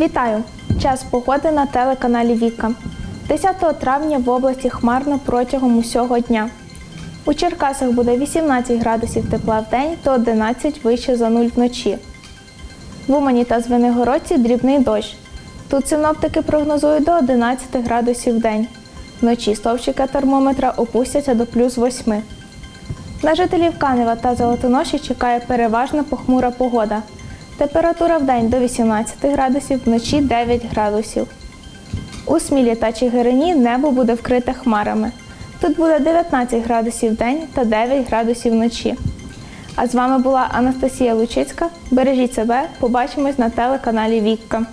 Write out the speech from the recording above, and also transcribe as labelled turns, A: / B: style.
A: Вітаю! Час погоди на телеканалі Віка. 10 травня в області хмарно протягом усього дня. У Черкасах буде 18 градусів тепла в день та 11 вище за нуль вночі. В Умані та Звенигородці дрібний дощ. Тут синоптики прогнозують до 11 градусів в день. Вночі стовпчики термометра опустяться до плюс 8. На жителів Канева та Золотоноші чекає переважно похмура погода. Температура в день до 18 градусів, вночі 9 градусів. У Смілі та Чигирині небо буде вкрите хмарами. Тут буде 19 градусів в день та 9 градусів вночі. А з вами була Анастасія Лучицька. Бережіть себе, побачимось на телеканалі Вікка.